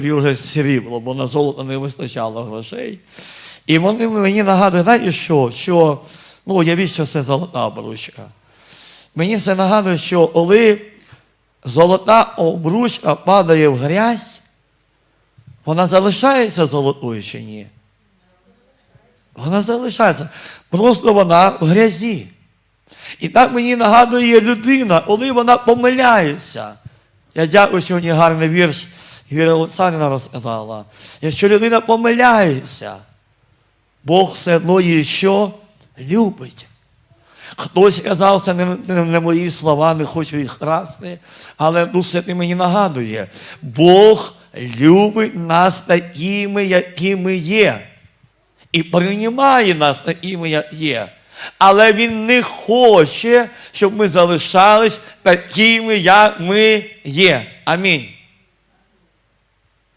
Вже срібло, бо на золото не вистачало грошей. І вони мені нагадують, знаєте що? Що, ну, уявіть, що це золота обручка. Мені це нагадує, що коли золота обручка падає в грязь, вона залишається золотою чи ні? Вона залишається. Просто вона в грязі. І так мені нагадує людина, коли вона помиляється. Я дякую, сьогодні гарний вірш Віра Олександрівна розказала. Якщо людина помиляється, Бог все одно її що любить. Хтось казав, це не, не, не мої слова, не хочу їх красти, але Дух Святий мені нагадує, Бог любить нас такими, якими є. І приймає нас такими, як є. Але Він не хоче, щоб ми залишались такими, як ми є. Амінь.